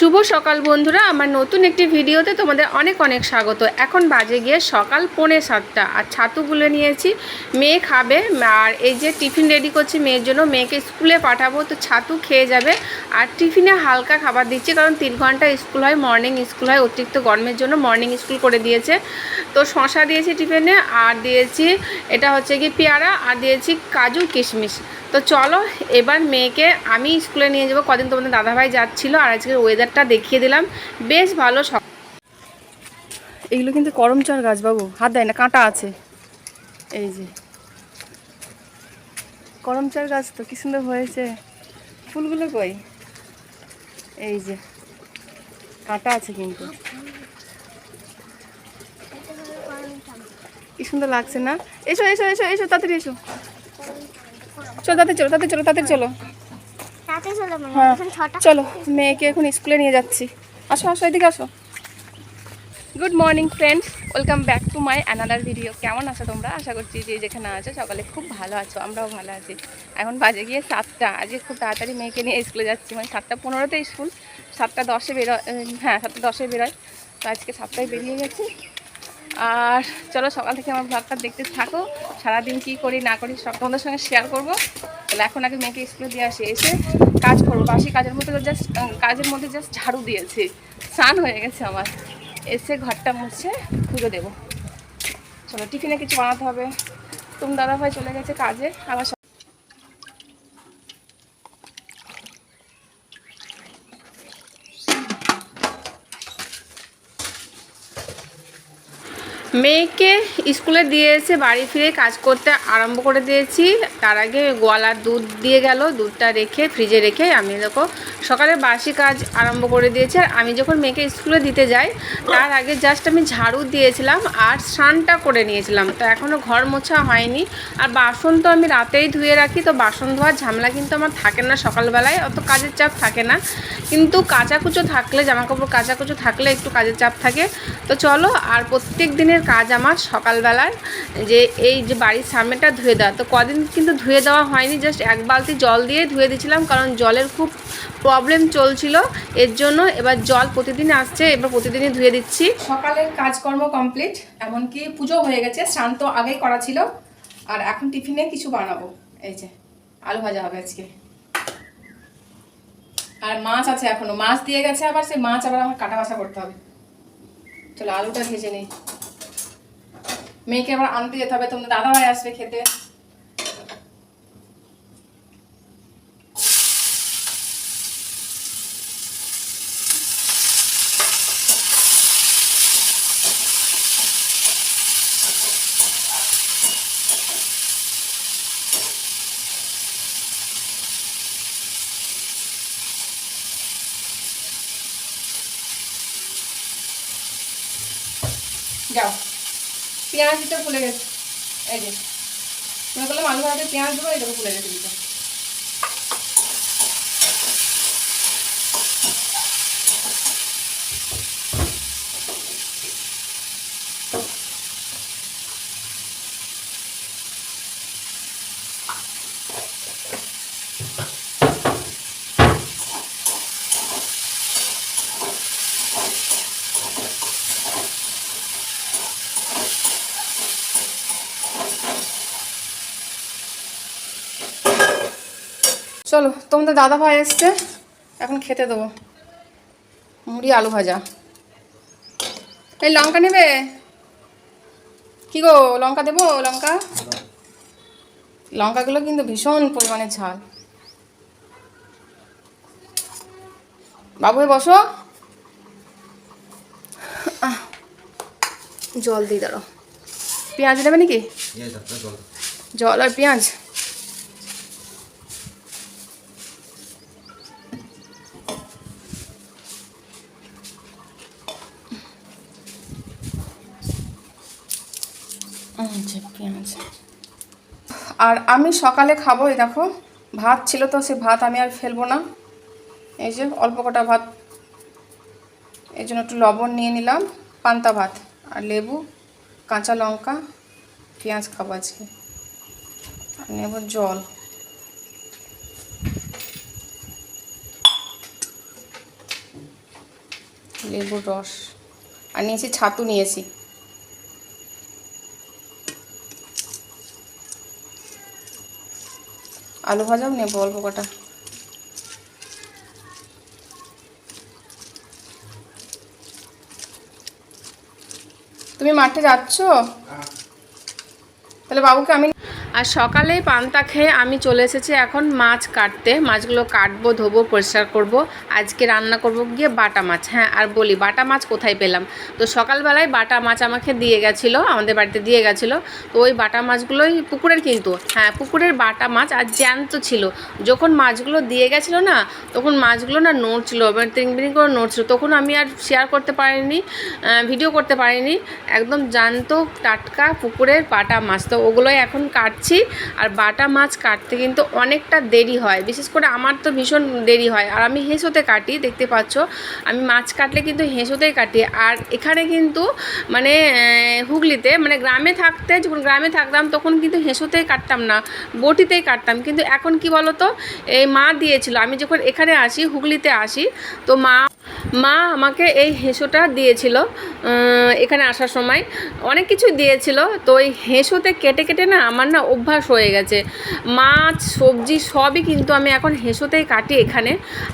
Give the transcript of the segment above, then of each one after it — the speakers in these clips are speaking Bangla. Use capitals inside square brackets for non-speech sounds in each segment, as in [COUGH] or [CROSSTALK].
শুভ সকাল বন্ধুরা। আমার নতুন একটি ভিডিওতে তোমাদের অনেক অনেক স্বাগত। এখন বাজে গিয়ে সকাল পৌনে সাতটা। আর ছাতুগুলো নিয়েছি। মেয়ে খাবে। আর এই যে টিফিন রেডি করছি মেয়ের জন্য, মেয়েকে স্কুলে পাঠাবো। তো ছাতু খেয়ে যাবে। আর টিফিনে হালকা খাবার দিচ্ছি, কারণ তিন ঘণ্টা স্কুল হয় মর্নিং স্কুল হয়। অতিরিক্ত গরমের জন্য মর্নিং স্কুল করে দিয়েছে। তো শশা দিয়েছি টিফিনে। আর দিয়েছি, এটা হচ্ছে কি পেয়ারা। আর দিয়েছি কাজু কিশমিশ। তো চলো, এবার মেয়েকে আমি স্কুলে নিয়ে যাব। কদিন তোমাদের দাদাভাই যাচ্ছিল। আর আজকের ওয়েদারটা দেখিয়ে দিলাম। বেশ ভালো এগুলো কিন্তু করমচর গাছ বাবু। হাত দেয় না, কাঁটা আছে। এই যে। করমচর গাছ তো কি সুন্দর হয়েছে। ফুলগুলো কই? এই যে। কাঁটা আছে কিন্তু। কি সুন্দর লাগছে না? এসো এসো এসো এসো, তাড়াতাড়ি এসো। চলো, তাড়াতাড়ি চলো তাড়াতাড়ি চলো তাতে চলো। হ্যাঁ চলো মেয়েকে এখন স্কুলে নিয়ে যাচ্ছি। আসো আসো এদিকে আসো। Good morning friends welcome back to my another video কেমন আছো তোমরা? আশা করছি যে যেখানে আছো সকালে খুব ভালো আছো আমরাও ভালো আছি। এখন বাজে গিয়ে সাতটা। আজকে খুব তাড়াতাড়ি মেয়েকে নিয়ে স্কুলে যাচ্ছি। মানে সাতটা পনেরোতে স্কুল সাতটা দশে বেরোয় হ্যাঁ সাতটা দশে বেরোয়। তো আজকে সাতটায় বেরিয়ে গেছি। আর চলো সকাল থেকে আমার ব্লগটা দেখতে থাকো। সারাদিন কি করি, না করি, সব তোমাদের সঙ্গে শেয়ার করব। তাহলে এখন আগে মেয়েকে স্কুলে দিয়ে আসি, এসে কাজ করব। বাসি কাজের মধ্যে জাস্ট কাজের মধ্যে জাস্ট ঝাড়ু দিয়েছি। স্নান হয়ে গেছে আমার। এসে ঘরটা মুছে পুজো দেবো। চলো টিফিনে কিছু বানাতে হবে। তুমি দাদা ভাই চলে গেছে কাজে, আবার মেয়েকে স্কুলে দিয়ে এসে বাড়ি ফিরে কাজ করতে আরম্ভ করে দিয়েছি। তার আগে গোয়ালার দুধ দিয়ে গেল, দুধটা রেখে, ফ্রিজে রেখে আমি দেখো সকালে বাসি কাজ আরম্ভ করে দিয়েছি। আর আমি যখন মেয়েকে স্কুলে দিতে যাই, তার আগে জাস্ট আমি ঝাড়ু দিয়েছিলাম আর স্নানটা করে নিয়েছিলাম। তো এখনও ঘর মোছা হয়নি। আর বাসন তো আমি রাতেই ধুয়ে রাখি, তো বাসন ধোয়ার ঝামেলা কিন্তু আমার থাকে না সকালবেলায়, অত কাজের চাপ থাকে না। কিন্তু কাচাকুচো থাকলে, জামাকাপড় কাচাকুচো থাকলে একটু কাজের চাপ থাকে। তো চলো আর প্রত্যেক দিনের কাজ আমার সকালবেলায় যে এই যে বাড়ির সামনেটা ধুয়ে দেওয়া। তো কদিন কিন্তু ধুয়ে দেওয়া হয়নি জাস্ট এক বালতি জল দিয়ে ধুয়ে দিয়েছিলাম, কারণ জলের খুব প্রবলেম চলছিল। এর জন্য এবার জল প্রতিদিন আসছে, এবার প্রতিদিনই ধুয়ে দিচ্ছি। সকালের কাজকর্ম কমপ্লিট এমনকি পুজো হয়ে গেছে, স্নান তো আগেই করা ছিল। আর এখন টিফিনে কিছু বানাবো। এই যে, আলু ভাজা হবে আজকে। আর মাছ আছে এখনও। মাছ দিয়ে গেছে আবার, সেই মাছ আবার আমার কাটা বাছা করতে হবে। চলো, আলুটা ভেজে নেই। মেয়েকে আবার আনতে যেতে হবে তোমাদের দাদা ভাই আসবে খেতে। যাও। পেঁয়াজ দিতে ভুলে গেছে। এই যে। মনে করলাম আলু ভাজাতে পেঁয়াজ দেবো, এই দেবো ভুলে গেছে দিতে চলো তোমাদের দাদা ভাই এসছে এখন খেতে দেবো। মুড়ি আলু ভাজা। এই লঙ্কা নেবে? কি গো লঙ্কা দেবো? লঙ্কা? লঙ্কাগুলো কিন্তু ভীষণ পরিমাণে ঝাল। বাবু বসো। জল দিয়ে দাঁড়ো পেঁয়াজ নেবে নাকি? জল আর পেঁয়াজ আচ্ছা পেঁয়াজ আর আমি সকালে খাব, এই দেখো, ভাত ছিল তো, সে ভাত আমি আর ফেলব না। এই যে অল্প কটা ভাত এই জন্য একটু লবণ নিয়ে নিলাম, পান্তা ভাত আর লেবু, কাঁচা লঙ্কা, পেঁয়াজ খাব আজকে। আর নেব জল। লেবুর রস। আর নিয়েছি, ছাতু নিয়েছি। আলু ভাজাও নেব অল্প কটা। তুমি মাঠে যাচ্ছ? তাহলে বাবুকে আমি আর সকালে পান্তা খেয়ে আমি চলে এসেছি এখন মাছ কাটতে। মাছগুলো কাটবো, ধোবো, পরিষ্কার করব। আজকে রান্না করব গিয়ে বাটা মাছ। হ্যাঁ আর বলি, বাটা মাছ কোথায় পেলাম? তো সকালবেলায় বাটা মাছ আমাকে দিয়ে গেছিল, আমাদের বাড়িতে দিয়ে গেছিল। তো ওই বাটা মাছগুলোই পুকুরের কিন্তু হ্যাঁ পুকুরের বাটা মাছ আর জ্যান্ত ছিল। যখন মাছগুলো দিয়ে গেছিল না, তখন মাছগুলো না নড়ছিল, এবার তিরিং করে নড়ছিল। তখন আমি আর শেয়ার করতে পারিনি ভিডিও করতে পারিনি। একদম জ্যান্ত, টাটকা পুকুরের বাটা মাছ। তো ওগুলোই এখন কাটছি আর বাটা মাছ কাটতে কিন্তু অনেকটা দেরি হয়। বিশেষ করে আমার তো ভীষণ দেরি হয়। আর আমি হেঁসোতে কাটি, দেখতে পাচ্ছ। আমি মাছ কাটলে কিন্তু হেঁসোতেই কাটি। আর এখানে কিন্তু মানে হুগলিতে মানে গ্রামে থাকতে, যখন গ্রামে থাকতাম, তখন কিন্তু হেঁসোতেই কাটতাম না, বটিতেই কাটতাম। কিন্তু এখন কি বলো তো এই মা দিয়েছিল। আমি যখন এখানে আসি, হুগলিতে আসি, তো মা মা আমাকে এই হেঁসোটা দিয়েছিল এখানে আসার সময়। অনেক কিছু দিয়েছিল, তো ওই হেঁসোতে কেটে কেটে না আমার না অভ্যাস হয়ে গেছে। মাছ, সবজি সবই কিন্তু আমি এখন হেঁসোতেই কাটি এখানে।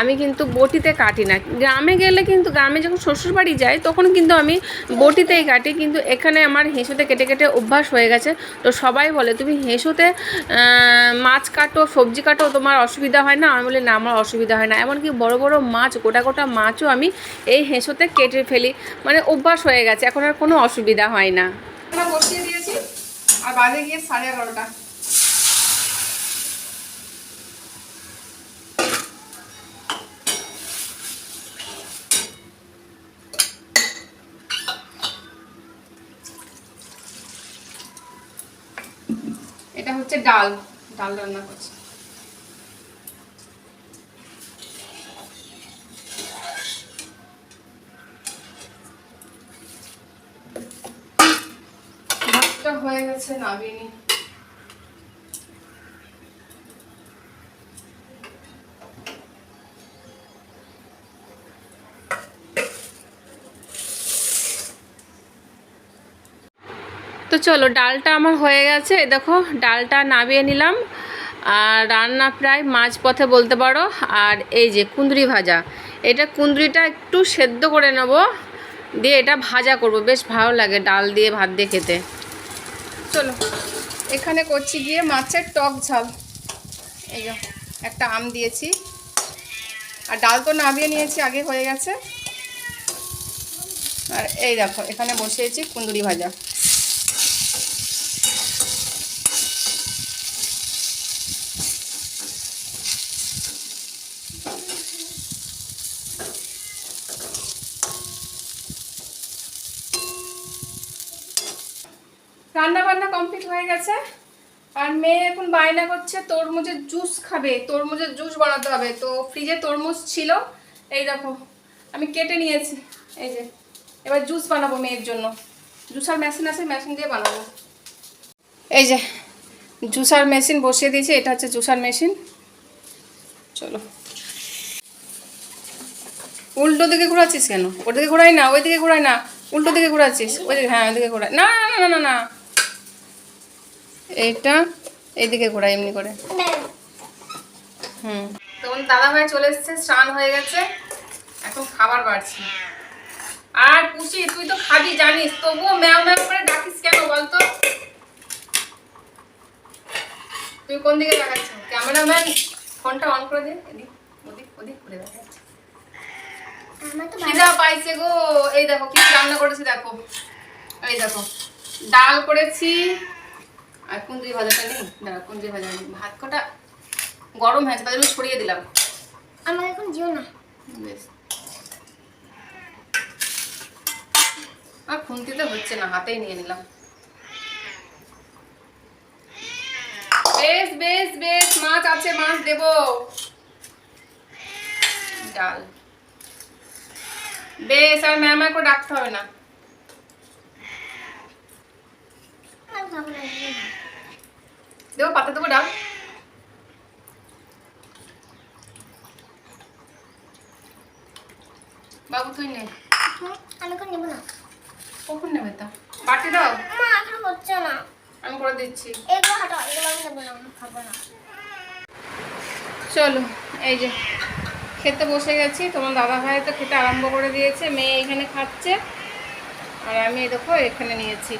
আমি কিন্তু বটিতে কাটি না। গ্রামে গেলে কিন্তু, গ্রামে যখন শ্বশুরবাড়ি যাই, তখন কিন্তু আমি বটিতেই কাটি। কিন্তু এখানে আমার হেঁসোতে কেটে কেটে অভ্যাস হয়ে গেছে। তো সবাই বলে, তুমি হেঁসোতে মাছ কাটো, সবজি কাটো, তোমার অসুবিধা হয় না? আমি বলি, না, আমার অসুবিধা হয় না। এমনকি বড় বড় মাছ, গোটা গোটা মাছও আমি এই হেঁসোতে কেটে ফেলি। মানে অভ্যাস হয়ে গেছে, এখন আর কোনো অসুবিধা হয় না। দিয়েছি, আর গিয়ে সাড়ে এগারোটা। এটা হচ্ছে ডাল ডাল রান্না করছি। তো চলো, ডালটা আমার হয়ে গেছে। দেখো, ডালটা নামিয়ে নিলাম। আর রান্না প্রায় মাঝ পথে বলতে পারো। আর এই যে কুঁদরি ভাজা, এটা কুঁদরিটা একটু সেদ্ধ করে নেব। দিয়ে এটা ভাজা করব। বেশ ভালো লাগে ডাল দিয়ে ভাত দিয়ে খেতে। চলো, এখানে করছি গিয়ে মাছের টক ঝাল। এই একটা আম দিয়েছি। আর ডাল তো নামিয়ে নিয়েছি, আগে হয়ে গেছে। আর এই দেখো, এখানে বসিয়েছি কুন্দুরি ভাজা। রান্না বান্না কমপ্লিট হয়ে গেছে। আর মেয়ে এখন বায়না করছে, তরমুজের জুস খাবে, তরমুজের জুস বানাতে হবে। তো ফ্রিজে তরমুজ ছিল, এই দেখো, আমি কেটে নিয়েছি, এই যে। এবার জুস বানাবো মেয়ের জন্য। জুসার মেশিন আছে মেশিন দিয়ে বানাবো। এই যে জুসার মেশিন বসিয়ে দিয়েছি, এটা হচ্ছে জুসার মেশিন চলো। উল্টো দিকে ঘোরাচ্ছিস কেন? ওর দিকে ঘোরাই না ওই দিকে ঘোরাই না, উল্টো দিকে ঘোরাচ্ছিস। ওই দিকে হ্যাঁ ওই দিকে ঘোরাই না না না না না। এইটা এইদিকে ঘোরাই এমনি করে। হুম। তখন দাদা ভাই চলে এসেছে স্নান হয়ে গেছে এখন খাবার বাড়ছি। আর পুষি তুই তো খাবি জানিস তবুও ম্যাও ম্যাও করে ডাকিস কেন বলতো? তুই কোন দিকে দেখাচ্ছ ক্যামেরাম্যান ফোনটা অন করে দে এদিক ওদিক ওদিক করে দেখাচ্ছে। খিদা পাইছে গো এই দেখো কি রান্না করেছি দেখো। এই দেখো ডাল করেছি আর কুন্দ্রি ভাজাটা নেই? দাঁড়া কুন্দ্রি ভাজা নেই। ভাত কটা? গরম হয়েছে জন্য ছড়িয়ে দিলাম। আমার এখন জিও না। বেশ। আর খুন্তিতে হচ্ছে না হাতেই নিয়ে নিলাম। বেশ বেশ বেশ মাছ আছে মাছ দেবো। ডাল। বেশ আর ম্যাম করে ডাকতে হবে না। দেবো পাতে দেবো ডাল। বাবু তুই নে। হুম, আমি এখন নেব না। কখন নেবে তা? বাটি দাও। মা এখন হচ্ছে না। আমি করে দিচ্ছি। এগুলো হাঁটো এগুলো আমি নেব না খাব না। চলো এই যে খেতে বসে গেছি। তোমার দাদা ভাই তো খেতে আরম্ভ করে দিয়েছে মেয়ে এখানে খাচ্ছে। আর আমি দেখো এখানে নিয়েছি।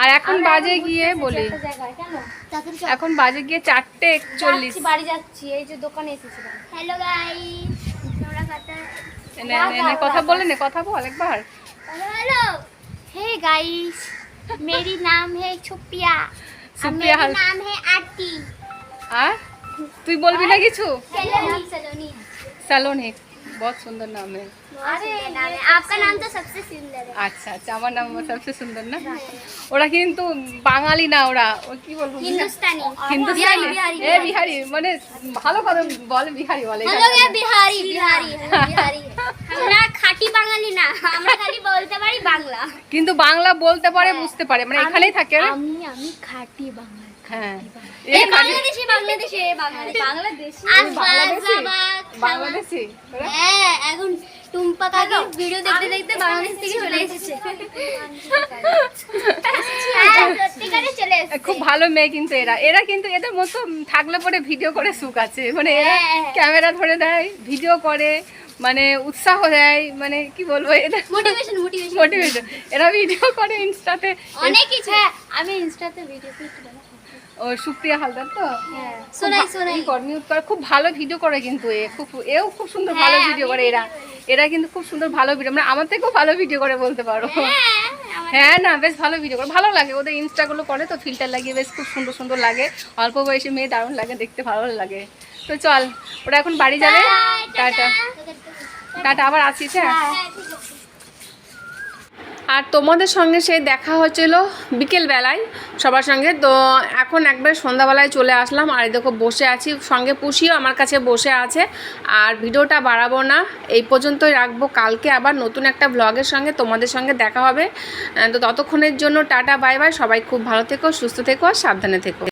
আর এখন বাজে গিয়ে বলি তাড়াতাড়ি চল। এখন বাজে গিয়ে চারটে একচল্লিশ যাচ্ছি, বাড়ি যাচ্ছি এই যে দোকানে এসেছিলাম হ্যালো গাইস তোমরা কত এনে, এনে, এনে, কথা বলে নে কথা বল একবার হ্যালো হ্যালো हे गाइस मेरी नाम है छुपिया সুপ্রিয়া হাল नाम है आरती আর তুই বলবি না কিছু सलोनी सलोनी सलोनी बहुत सुंदर नाम है [LAUGHS] কিন্তু বাংলা বলতে পারে বুঝতে পারে মানে এখানেই থাকে। আমি হ্যাঁ। বাংলাদেশি বাংলাদেশি বাংলাদেশি। বাংলাদেশি। বাংলাদেশি? আজবাবাদ বাংলাদেশি? ওরা? হ্যাঁ এখন টুম্পা কাকি ভিডিও দেখতে দেখতে বাংলাদেশ থেকে চলে এসেছে। হ্যাঁ, সত্যিকারে চলে এসেছে। খুব ভালো মেয়ে কিন্তু এরা। এরা কিন্তু এদের মতো থাকলে পরে ভিডিও করে সুখ আছে। মানে এরা হ্যাঁ। ক্যামেরা ধরে দেয় ভিডিও করে মানে উৎসাহ দেয় মানে কি বলব মোটিভেশন মোটিভেশন এরা ভিডিও করে ইনস্টাতে অনেক কিছু। হ্যাঁ আমি ইনস্টাতে ভিডিও ও সুপ্রিয়া হালদার তো? হ্যাঁ। শোনাই শোনাই। ই কর, খুব ভালো ভিডিও করে কিন্তু এ। খুব এও খুব সুন্দর ভালো হ্যাঁ, ভিডিও করে এরা। এরা কিন্তু খুব সুন্দর ভালো ভিডিও মানে আমার থেকেও ভালো ভিডিও করে বলতে পারো। হ্যাঁ না বেশ ভালো ভিডিও করে। ভালো লাগে ওদের ইনস্টাগুলো করে তো ফিল্টার লাগিয়ে বেশ খুব সুন্দর সুন্দর লাগে। অল্প বয়সী মেয়ে দারুণ লাগে দেখতে ভালো লাগে। তো চল ওরা এখন বাড়ি যাবে। টাটা। টাটা। আবার আসিস হ্যাঁ? আর তোমাদের সঙ্গে সেই দেখা হচ্ছিল বিকেলবেলায় সবার সঙ্গে। তো এখন একবার সন্ধ্যাবেলায় চলে আসলাম। আর দেখো, বসে আছি, সঙ্গে পুষিও আমার কাছে বসে আছে। আর ভিডিওটা বাড়াবো না, এই পর্যন্তই রাখব। কালকে আবার নতুন একটা ব্লগের সঙ্গে তোমাদের সঙ্গে দেখা হবে। তো ততক্ষণের জন্য টাটা, বাই বাই। সবাই খুব ভালো থেকো, সুস্থ থেকো, আর সাবধানে থেকো।